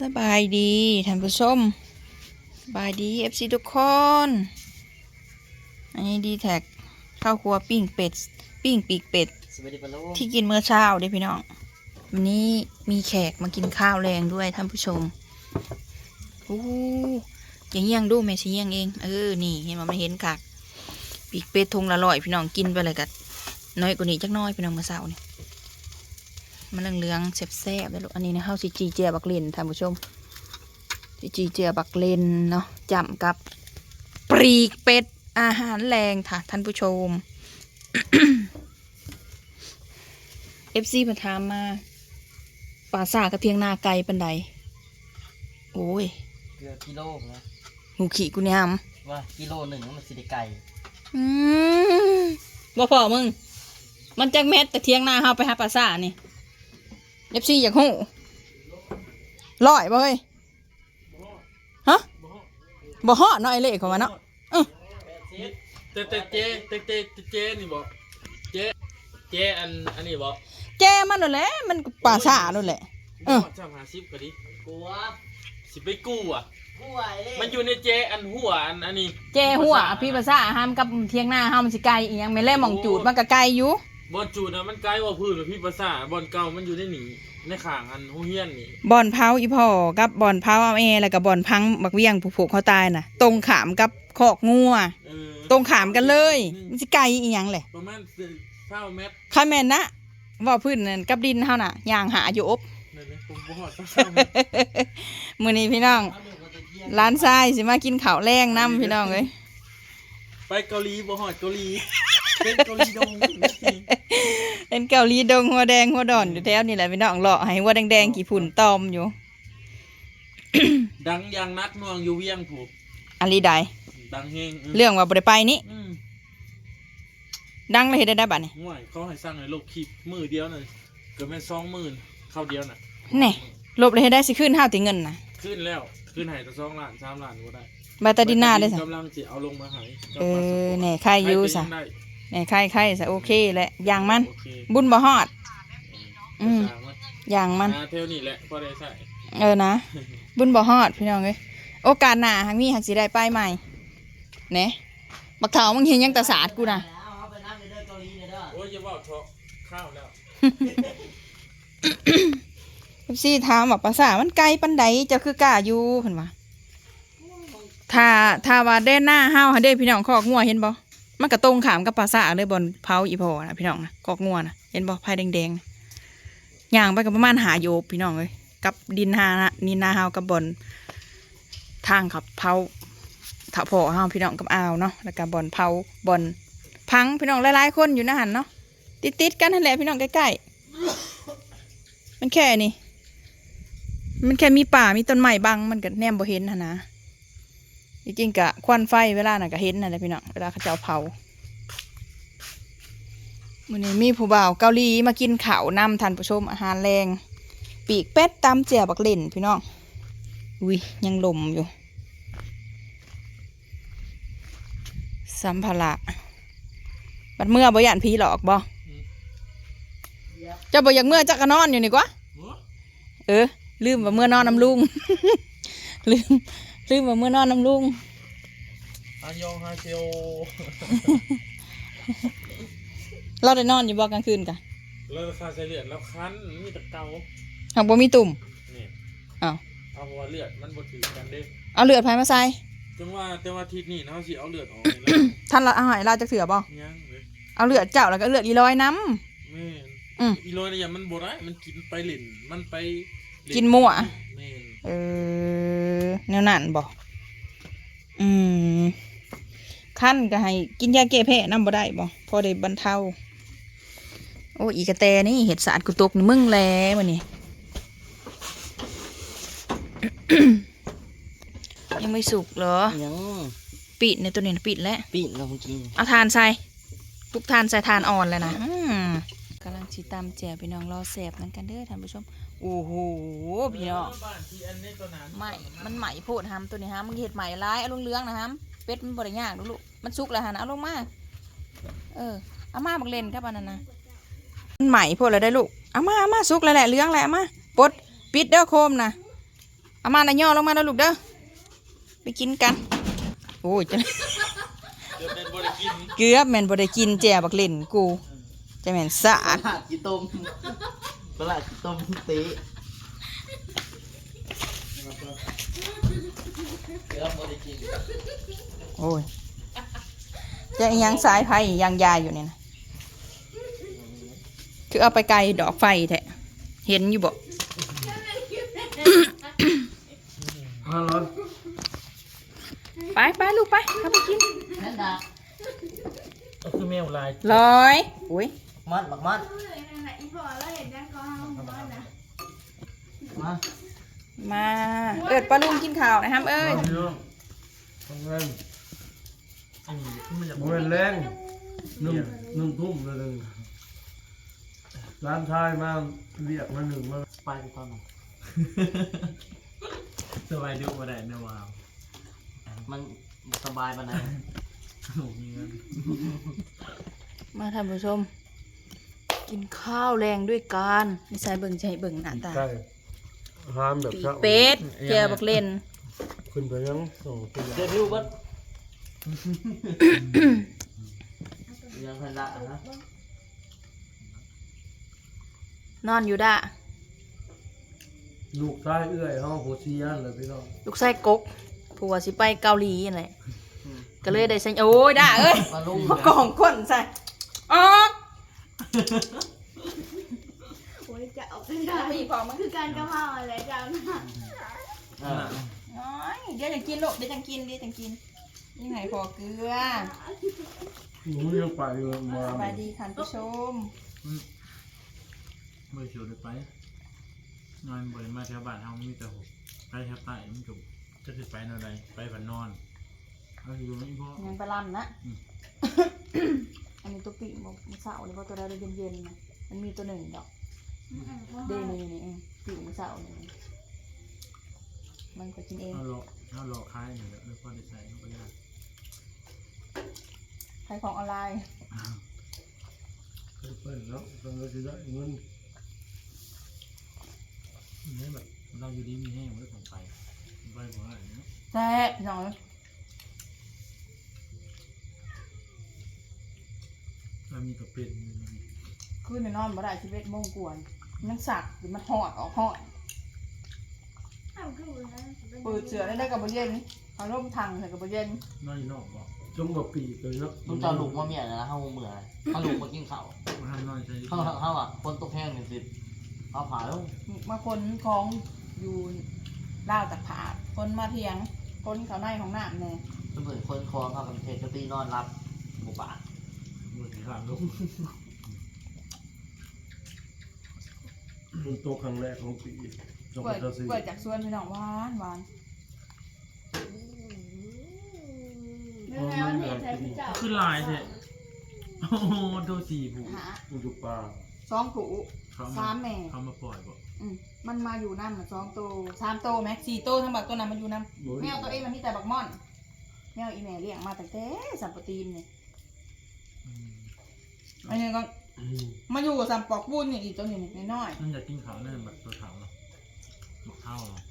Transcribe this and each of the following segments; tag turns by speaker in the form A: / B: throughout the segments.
A: สบายดีท่านผู้ชมสบายดีเอฟซีทุกคน อันนี้ดีแท็กข้าวครัวปิ้งเป็ด ปิ้งปีกเป็ด
B: สวัสดีปะโล
A: ที่กินเมื่อเช้าเด้อพี่น้อง วันนี้มีแขกมากินข้าวแรงด้วยท่านผู้ชมอู้อย่างเงี้ยงดูแม่ชิเงี้ยงเอง เออ นี่เห็นมันไม่เห็นคักปีกเป็ดทงละร้อยพี่น้องกินไปเลยกัน้อยกว่านี้จักหน้อยพี่น้องเมื่อเช้านี่ มันเหลืองๆแซ่บๆแล้วลูกอันนี้นะข้าวซีจีเจียบักเลนท่านผู้ชมซีจีเจียบักเลนเนาะจำกับปรีกเป็ดอาหารแรงค่ะท่านผู้ชมเอฟซีมาถามมาป่าซากระเทียงนาไกลปันใดโอ้ย
B: เกือบกิโลนะ
A: หูขี่กูเนี่ยม
B: ว่ากิโลหนึ่งมันสิได้ไก่
A: อืมบ่พอมึง มันจักเม็ดแต่เทียงนาเฮาไปหาป่าซานี่ เอฟซีอยากหูร้อยบ่เฮ้ยฮะบ่ฮอดเนาะไอเล่ของมันเนาะ
C: เตเตเจเตเตเตเจนี่บอกเจเจอันอันนี้บอก
A: แจมันนั่นแหละมันก็ป่าซานั่นแหละเออ
C: จำหาซิปก็ดิ
B: กลัว
C: สิไปกู้อะ
B: กลัวไอ้เล่
C: มันอยู่ในเจอันหัวอันอันนี้
A: แจหัวพี่ป่าซาห้ามกับเทียงนาเฮามันสิไกลอีหยังแม่นแล่หมองจูดมันก็ไกลอยู่
C: บอลจูดนะมันไกลกว่าพื้นพี่ภาษาบอลเก่ามันอยู่ในหนีในข่างอันหูเฮียนนี่
A: บ่อนเผาอีพ่อกับบ่อนเผาเอาแอแล้วก็บ่อนพังบักเวียงผูกๆเขาตายน่ะ ตรงขามกับคอกงัว
C: เออ
A: ตรงขามกันเลยมันสิไกลอีหยังแหละ
C: ประมาณเท่าเมตร
A: ข้าแม่นนะว่าพื้นนั่นกับดินเฮาน่ะย่างหาอยู่อบ
C: นั่นเลยผมบ่ฮอดเท่าเมตร
A: มื้อนี้พี่น้อง
B: เอาหนึ่งมาตะเกียง
A: ร้านทรายสิมากินข้าวแรงนํพี่น้องเอ้ย
C: ไปเกาหลีบ่ฮอดเกาหลี เป็นเกาหลีดงนี่
A: เป็นเกาหลีดงหัวแดงหัวดอนอยู่แถวนี่แหละพี่น้องเลาะให้หัวแดงๆกี่ฝุ่นตอมอยู่
C: ดังอย่างนักหน่วงอยู่เวียงผูก
A: อันลีใด
C: ดังเฮง
A: เรื่องว่าบ่ได้ไปนี่
C: อืม
A: ดังเลยเฮ็ดได้ได้บัดนี้
C: ห่วยเขาให้สร้างในโลกคลิปมือเดียวน่ะเกือบเป็นสองหมื่นเข้าเดียวน่ะ
A: แน่ลบเลยเฮ็ดได้สิขึ้นห้าวติเงินน่ะ
C: ขึ้นแล้วขึ้นให้แต่สองล้านสามล้านก็ได้
A: บาตาดินหน้าได้ซะ
C: กำลังจะเอาลงมาใหาย
A: เออแหน่ใครอยู่ซะ
C: ได้
A: แหน่ใครใครซะโอเคแหละอย่างมัน
C: โอเค
A: บุญบ่ฮอด อื
C: อื
A: ม
C: ม
A: อย่างมัน
C: อ่าเท่านี้แหละพอได้ใส่
A: เออนะ บุญบ่ฮอดพี่น้องเอ้ยโอกาสหน้าหักมีหักสิได้ไปใหม่เน่บักเถามึงเห็นยังตาสาดกูนะ
B: เอาเอาไปนั่งในเด้อเกาหลีในเด้อ
C: โอ้ยอย่าบอกเถาะข้าวแล้ว
A: พี่ถามว่าภาษามันไกลปันใดเจ้าคือกล้าอยู่เพิ่นว่าถ้าถ้าว่าเด้นหน้าห้าวหาเด้พี่น้องคอกงัวเห็นบ่ มันก็ตรงขามกับภาษาเลยบนเผาอีพอนะพี่น้องนะคอกงัวนะเห็นบ่ภายแดงๆย่างไปก็ประมาณหาโยบพี่น้องเลยกับดินหานะนินนาเฮากับบอนทางขับเผาถ้าพอเฮาพี่น้องกับอาวเนาะแล้วก็บอนเผาบอนพังพี่น้องหลายๆคนอยู่นะหันเนาะติดๆกันนั่นแหละพี่น้องใกล้ๆมันแค่นี้มันแค่มีป่ามีต้นไม้บังมันก็แนมบ่เห็นหั้นนะ จริงๆกะควันไฟเวลาน่ะก็เห็นนั่นแหละพี่น้องเวลาเขาเจ้าเผามื้อนี้มีผู้บ่าวเกาหลีมากินข้าวนำท่านผู้ชมอาหารแรง ปีกเป็ดตำเจียบักเล่นพี่น้องอุ้ยยังลมอยู่ สัมภาระบัดเมื่อบ่ยานผีหลอกบ่เจ้าบ่อยากเมื่อจักก็นอนอยู่นี่กว่าเออลืมว่าเมื่อนอนน้ำลุงลืม ลืมว่าเมื่อนอนน้ำลุง
C: อันยองฮาเซโอ
A: เราได้นอนอยู่บ่กลางคืนกะ
C: แล้วราคาใช้เลือดแล้วคันมีแตะเกา
A: หากบ่มีตุ่ม
C: นี่
A: อ้าว
C: เอาเพราะว่าเลือดมันบ่ถือกันเด้
A: เอาเลือดไผมาใส่
C: จังว่าแต่ว่าอาทิศนี้เนาะสิเอาเลือดออกนี่แล้ว
A: ท่านเราเอาใหายเราจะเสือบ่
C: ยังเลย
A: เอาเลือดเจ้าแล้วก็เลือดอีลอยน้
C: แม่น
A: อืม
C: อีโรยเนี่ยมันบ่ได้มันกินไปหลินมันไปเล่
A: กินมั่ว
C: แม่นำ
A: เออ แนวนั้นบ่อืมขั้นก็ให้กินยาแก้แพ้น้ำบ่ได้บ่พอได้บรรเทาโอ้อีกระแตนี่เห็ดสาดกุตกนี่มึงแลมันนี่ยังไม่สุกเหรอ
B: ยัง
A: ปิดในตัวนี้นะปิดแล้ว
B: ปีนเราเมื่อกี้
A: เอาทานใส่ปลุกทานใส่ทานอ่อนแล้วนะอืมกำลังชีตำแจ่วพี่น้องรอแสบเหมือนกันเด้อท่านผู้ชม โอ้โหพี่น้อง
C: บ้านที่อันนี้ตัวนั้น
A: ไหมมันไหมโพดฮัมตัวนี้ฮะมึงเห็ดไหมร้ายเอาลงเลื้องๆนะฮัมเป็ดมันบริยากลูกๆมันสุกแล้วฮะนะเอาลงมาเออเอามาบักเล่นครับอันนั้นนะมันไหมโพดแล้วได้ลูกเอามาเอามาสุกแล้วแหละเลื้องแหละเอามาปลดปิดเด้อโคมนะเอามานะย่อลงมาแล้วลูกเด้อไปกินกันโอ้ยจะ
C: เดี๋ยวเป็นบริกิน
A: เกือบแม่นบ่ได้กินแจ่บักเล่นกูจะแม่นสะ
B: ต
A: อาด
B: ลาด กีต้มตลาดกีต้มเตะเดี๋ยวบริกิน
A: โอ้ยจะอิหยังสายไฟอิหยังยายอยู่นี่นะคือเอาไปไกลดอกไฟแท้เห็นอยู่บ่
C: ฮัลโหล
A: ไปไปลูกไปเข้าไปกิน
B: นั่นดา
C: ก็คือแมวลาย
A: ร้อยอุ้ย
B: มันบักมัน
D: อีพอแล้วเห็นยังก็ห้องบ้านนะ
B: มา
A: มาเอิดปลาลุงกินข้าวนะครับเอ้ย
E: เรื่องทำงาน
C: อันนี้คือมันจะ
E: บ่เป็นแรงหนึ่งหนึ่งทุ่มแล้วหนึ่งร้านชายมาเรียกมาหนึ่งมา
B: ไปตอนไหน
C: สบายดูมาได้เนวาว
B: มันสบายปานไหน
C: โอ้โหเงิน
A: มาท่านผู้ชม กินข้าวแรงด้วยกันนี่ใส่เบิ่งใส่เบิ่งหน้าตา
E: ใช่ห้ามแบบ
A: ปี
E: เช้า
A: เป็ดเจียวบักเล่น
E: ขึ้นไปยังสองตัว
B: เดี๋ยวพิวเบัดยังพันละนะ
A: นอนอยู่ด่า
E: ลูกชายเอื้อยห้องโฮเชียนเลยพี่น้อง
A: ลูกไส้กกผัวสิไปเกาหลีนั่นแหละก็เลยได้ใส่โอ้ยด่าเอ้ย
B: มาลุง
A: มากองก้นใส่ออก
D: โอ้ยจะเอาไปได้
A: พี่พอมัน
D: คือการกระเพราอะไรจัง
B: เออ
A: น้อยเดี๋ยวจะกินลูกเดี๋ยวจะกินเดี๋ยวจะกินนี่ไงพอเกลือ
E: หนูยังไปอยู่มา
A: สบายดีค่ะผู้ชม
C: เมื่อชวนไปนอนบริมาแถวบ้านเฮามีแต่หกไปแถวใต้มันจบจะสิไปนอนใดไปฝันนอนเอาอยู่ไม่พอ
A: ยังไปลำนะ
C: อืม
A: อันนี้ตัวปีกบอกมัน เสาเลยเพราะตัวใดเราเย็นๆนะมันมีตัวหนึ่งดอก เดนี่นี่เองปีกมันเสาเนี่ยมันก็กินเอง
C: เอาหลอกเอาหลอกคล้ายหน่อยแล้วพอได้ใส่เข้าไปได้
A: ขายของออนไลน์
E: เพิ่นแล้วตอนนี้จะได้เงิน
C: เนี่ยแบบเราอยู่ดีมีแห้งไว้ของไปไปหัวอะไรเนาะ
A: แซ่บพี่น้องเอ้ย
C: มีกระเป็นมีมัน
A: คืนในนอนบ่ได้ชีวิตโมงกวนยังสักหรือมันหอดออกหอดเปิดเสือได้ได้กับบเย็นเอาร่มทางใส่กับบเย็น
C: นอนอยู่นอกบอก
E: จงกับปีกเลยเนาะ
B: ต้องเจอลูกมาเมียนะเฮาเมื่อเฮาลูกมากินข้าว
C: มาทำนอนใช้
B: เฮาเฮาอะคนตกแห้งนี่สิเอาผ่าแล้ว
A: มาคนของอยู่ล่าวตะผาดคนมาเทียงคนเขาในของน้ำเนี่ย
B: เพิ่นคนคองครับเทกตีนอนรับหมู่บ้า น
C: บนขาลูก
E: มันโตครั้งแรกของปีจง
A: เปิด
E: กับสี
A: เปิดจากสวนพี่น้องหวานหวาน
C: ขึ้นลายเถอะโอ้โหดูสีผู
A: หา
E: มันอยู่ป่า
A: สองถู
C: เขา
A: สามแม่
C: เขามาปล่อยบอก
A: อืมมันมาอยู่นั่นน่ะสองโตวสามโตวแม็กสี่โตวทั้งบักตัวนั้นมันอยู่นั่น
E: โอ้ย
A: แมวตัวเองมันมีแต่บักม่อน แมวอีแม่เลี้ยงมาแต่แต่สัมปตีนเนี่ย อันนี้ก็
E: อืม
A: มาอยู่กับสัมปอกบุญเนี่ยอีกตัวหนึ่งน้อย
C: มันอยากกินเขาเนี่ยแบบตัวเขาเนาะบอกข้าวเนาะ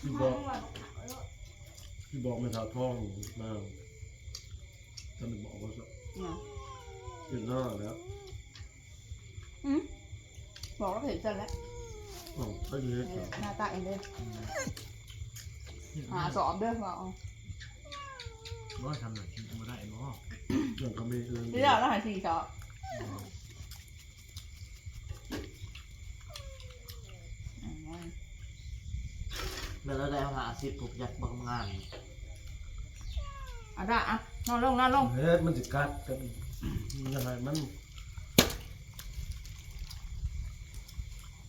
E: ที่บอกที่บอกไม่ทาท้องมาท่านบอกว่าจะ
A: ๆเนี่ย
E: เป็นหน้าแล้ว
A: อืมบอกว่าเห็นจันแล้ว
E: อ๋อก็อยู่ใน
A: เอ
E: ป่า
A: อหน้าตาเองเลยหาสอบเด้อว่าเอา
C: ว่าทำหน่อยกินมาได้เนาะ
E: อย่างเขาไม่เอื้อน
A: ที่เราล้วหาสี่สอบอืม
B: เมื่อเราได้หาสิบถูกยัดบังงาน
A: เอะได้อะนอนลงนอนลง
E: เฮ้ยมันจะกัดกันยังไงมัน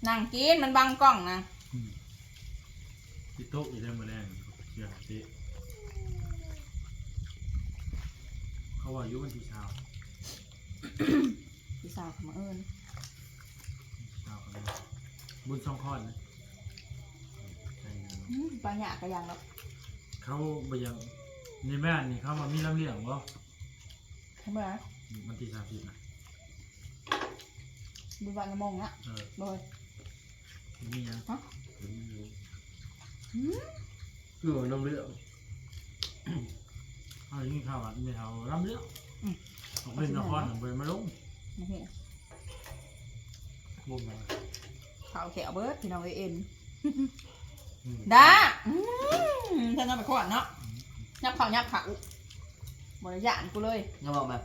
A: นั่งกินมันบังกล้องนะ
C: ที่โต๊ะอีกแล้วมาแรงเชียร์เจ๊ เขาว่าอายุวันที่เช้า
A: พี่สาวของมาเอิญ
C: เช้าเขาเลยบุญช่องคลอดนะใช่เลย
A: อืมปลาหยากระยังแล้ว
C: เขาไปยังในบ้านนี่เขามามีลำเลียงบ่
A: ทำไมอะ
C: มันที่สามสิบนะ
A: ดูวันละโมงนะ
C: เออ
A: โดย
C: มียัง
A: ฮะ
E: มันอยู่คือว่าน้ำเลือด
C: เอาอย่างนี้ข้าวอะไม่เอาลำเลี้ยวออกเป็นนครหนึ่งไปมาลง
A: โอ้โห
E: บ่มา
A: ข้าวแขวเบิร์ดพี่น้องเอ็น
E: อืม
A: ด้าอืมเธอน่าไปขวานเนาะยับเข่ายับเขาบริยานกูเลย
B: ยังบอกแบบ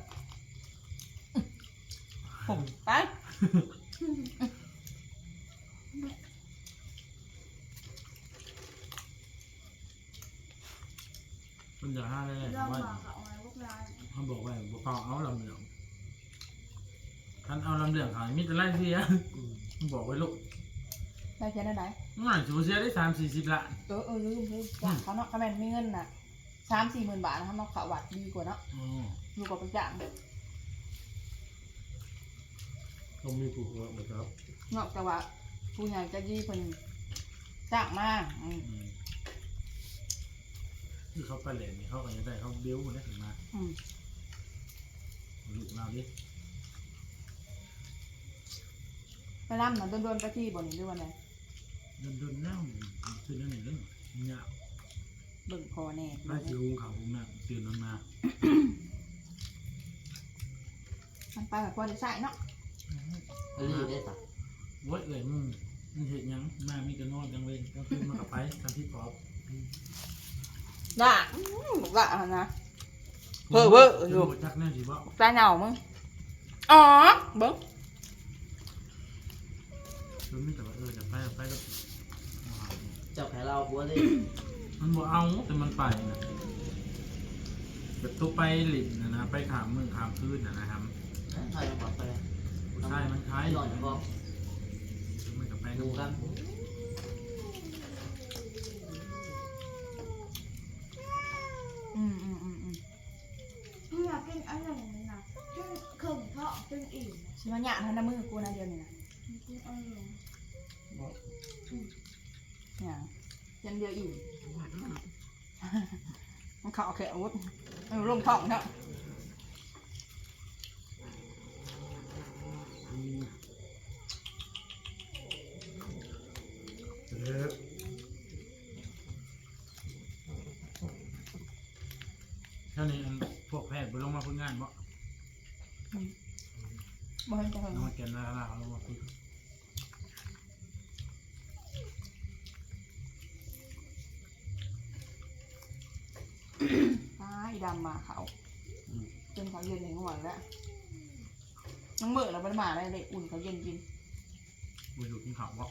A: ผมไป
C: มันจะห้าได้เลย
D: เรา
C: ว่า
D: มาเขามาพวกเรา
C: เขาบอกว่าบ่เปล่าเอาลำเหลืองท่านเอาลำเหลืองขายมิตรไรเสีย
E: อืม
C: มันบอกไว้ลูก
A: ได้แค่นั้นไหน
C: ง่ายสูเสียได้สามสี่สิบละ
A: เออเออลืมลืมจ้างเขาเนาะถ้าแม่นมีเงินน่ะสามสี่หมื่นบาทนะครับเนาะเขาวัดดีกว่าเนาะ
C: อ๋อ
A: อยู่กับไปจ้าง
E: ต้องมีผูกว่านะครับ
A: เนาะแต่ว่าผู้ใหญ่ใจะดีเพิ่นจ้างมาอืม
C: อืม คือเขาไปเหรียญนี่เขาก็จะได้เขาเบี้ยวมันได้ถึงมา
A: อืม
C: ลูกเราดิ
A: ไปร่ำน่ะโดนๆไปที่บ่นี่หรือว่าไง
C: เดินเดินๆแล้วคือเรื่องนี้เรื่องเนี่ย
A: เบิ่งพอแน่
C: ได้สิหุงข้าวหุงน้ำตื่นนอนมา
A: มันไปแบบพอได้ใส่เนาะ
B: เออได้สัก
C: โว้ยเอ้ยมึงมันเห็นยังมามีกระนอนยังเว้นก็คือมันกับไปทำที่ปอบ
A: ด่าอืมบอกด่าหั่นนะเพ้อเพ้ออยู่
C: จักแน่สิบ่
A: ตาเหนามึงอ๋อเบิ่ง
C: คือไม่แต่ว่าเออจะไปก็ไปก็
B: เจ้าแพ้เราผัวดิ
C: มันบ่เอาแต่มันไปนะแบบตัวไปหลินนะนะไปขามเมืองขามคืนนะนะครับ
B: ใครจะบอกไป
C: ผู้ชายมันคล้าย
B: หน่อยบอก
C: มันกับไป
B: ดู
C: ดู
B: กัน
A: อืมอืมอืมอืม
D: เพื่อกินอะไรอย่างนั้นนะจนเข่งเทาะจน อิ่ม
A: สิมาหยาดทันน้ำมือกูนะเดียวนี่นะ
D: กินอะไรอย่าง
A: เนี่ยยันเดียวอิ่มมันเข่าแขววุ้มันร่มท้องเนาะ
E: อืมเอ๊ะ
C: เท่านี้อันพวกแพทย์ไปลงมาพึ่งงานบ่
A: บ่เห็นจะเห็น
C: ลงมาแกนนาลาเขาลงมาพึ่ง
A: อ้าอีดำมาเขา
E: อืม
A: จนเขาเย็นถึงหัวแล้วยังเมื่อเราไปมาได้เลยอุ่นเขาเย็นกิน
C: ไปดูกินข้าวบ่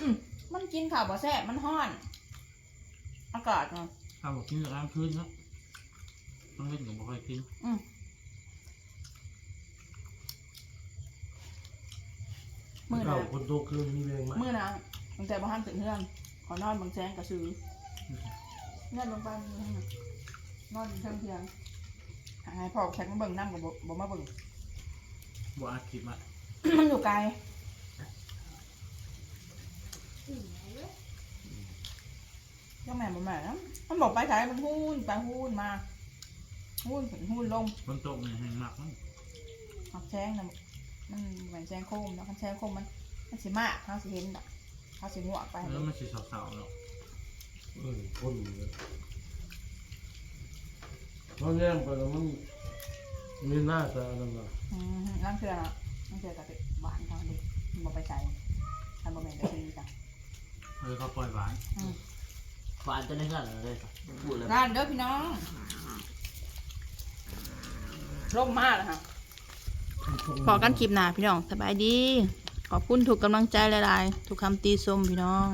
A: อืมมันกินข้าวบ่แซ่บมันห้อน อากาศเนาะ
C: ถ้าบอกกินกลางคืนเนาะต้องเล่นกับบ่ค่อยกิน
A: อืม มื่อ
E: เก่า
A: นะ
E: คนโตคืนมีแรงไหม
A: มื่อนะตั้งแต่บ้านถึงเฮือนขอนอนบางแซงกระซื้อเงื่อนลงไปนี่นะนอนอยู่เทิงเทียงหาให้พ่อแขกมาเบิ่งน้ำกับบ่บ่มาเบิ่ง
C: บ่อาคิดว่า
A: มันอยู่ไกล
D: อิ่มเลย
A: เจ้าแม่บ่แม่นะมันบอกไปไสมันหูนไปหูนมาหูนขึ้นหูนลง
C: ฝนตกเนี่ยแห้งมากมั้ง
A: หักแซงนะ มันเหมือนแซงโคมเนาะคันแซงโคมมัน มันสิมากเขาสิเห็นดอกเขาสิงวกไป
C: แล้วมันสิสาวๆเนาะ
E: เออคนเลยเพราะแง่งไปแล้วมันมีหน้าตานั่นน่ะ
A: อืมนั่งเชื่อนะนั่งเชื่อกับหวานเขาดิมันบอกไปใส่ทำบะหมี่กะทิจ้ะ
C: เออเขาปล่อยหวาน
B: ฝานจะได้กันเลยสักพูดเลย
A: ร้านเด้อพี่น้องร่มมากเลยค่ะ พอกันคลิปหน้าพี่น้องสบายดี ขอบคุณถูกกำลังใจหลาย ๆ ถูกคำตีส้มพี่น้อง